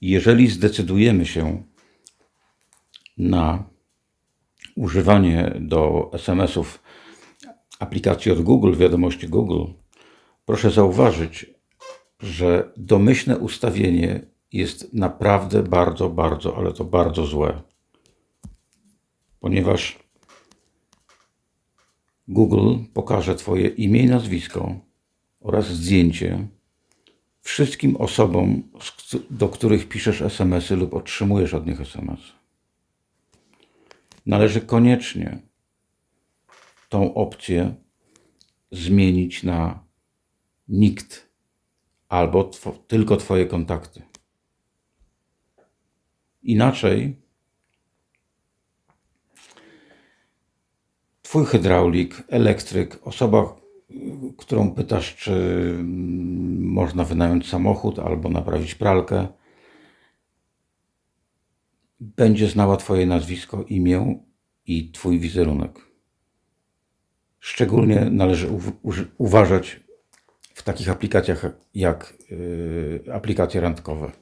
Jeżeli zdecydujemy się na używanie do SMS-ów aplikacji od Google, wiadomości Google, proszę zauważyć, że domyślne ustawienie jest naprawdę bardzo, bardzo, ale to bardzo złe. Ponieważ Google pokaże Twoje imię i nazwisko oraz zdjęcie wszystkim osobom, do których piszesz SMS-y lub otrzymujesz od nich SMS. Należy koniecznie tą opcję zmienić na nikt albo two, tylko Twoje kontakty. Inaczej Twój hydraulik, elektryk, osoba, którą pytasz, czy mm, można wynająć samochód albo naprawić pralkę, będzie znała Twoje nazwisko, imię i Twój wizerunek. Szczególnie należy uważać w takich aplikacjach jak yy, aplikacje randkowe.